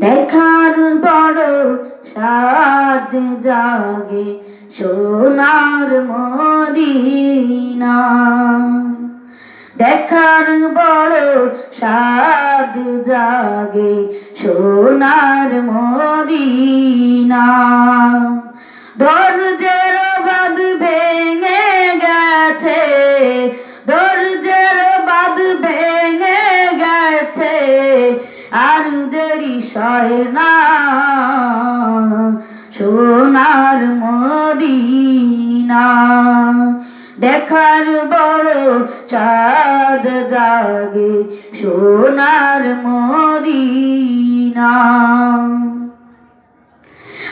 দেখার বড় সাদ জাগে সোনার মদিনা। দেখার বড় সাদ জাগে সোনার মদিনা। ধৈর্যের সয় না। সোনার মদিনা। দেখার বড় চাঁদ জাগে সোনার মদিনা।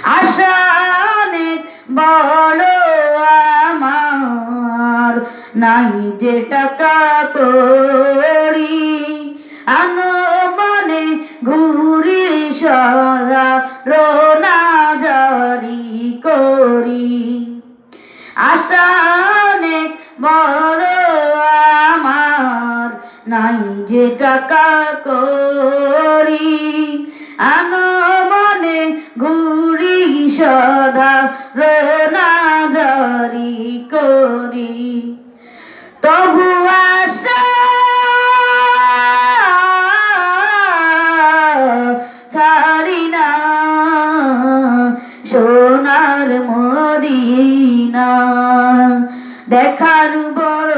আশা বড় আমার, নাই যে টাকা করি। আনো মনে ঘুরি সদা রোনা জারি করি। আশা অনেক বড় আমার, নাই যে টাকা করি। আনো মনে ঘুরি সদা রোনাদারি মদিনা দেখার বড়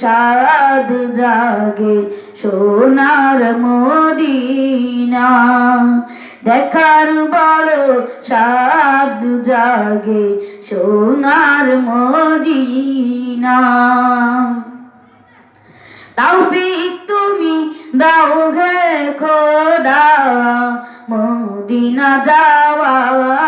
সাদ জাগে সোনার মদিনা। দেখার বড় সাদ জাগে সোনার মদিনা। তৌফিক তুমি দাও হে খোদা, মদিনা যাওয়ার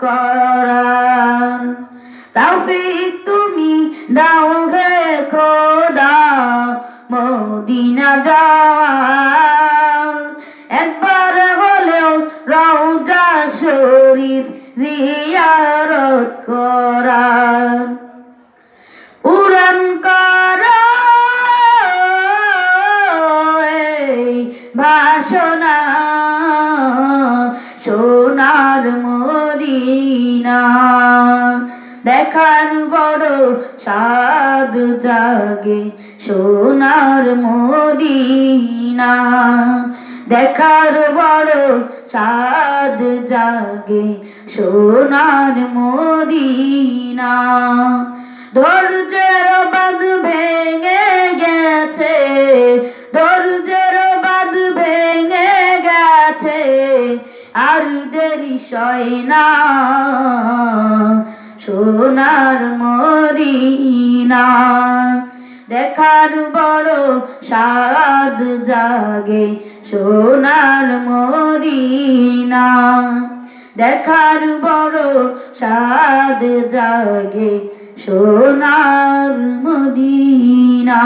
করার। তৌফিক তুমি দাও হে খোদা, মদিনা যাওয়ার। একবার হলেও রওজা শরীফ জিয়ারত করার। উড়ান কর ভাষণা সোনার মদিনা। দেখার বড় সাদ জাগে সোনার মদিনা। দেখার বড় চাঁদ জাগে সোনার মদিনা। ধৈর্যের বাদ ভেঙে গেছে আর দেরি সয় না। সোনার মদিনা, দেখার বড় সাদ জাগে সোনার মদিনা। দেখার বড় সাদ জাগে সোনার মদিনা।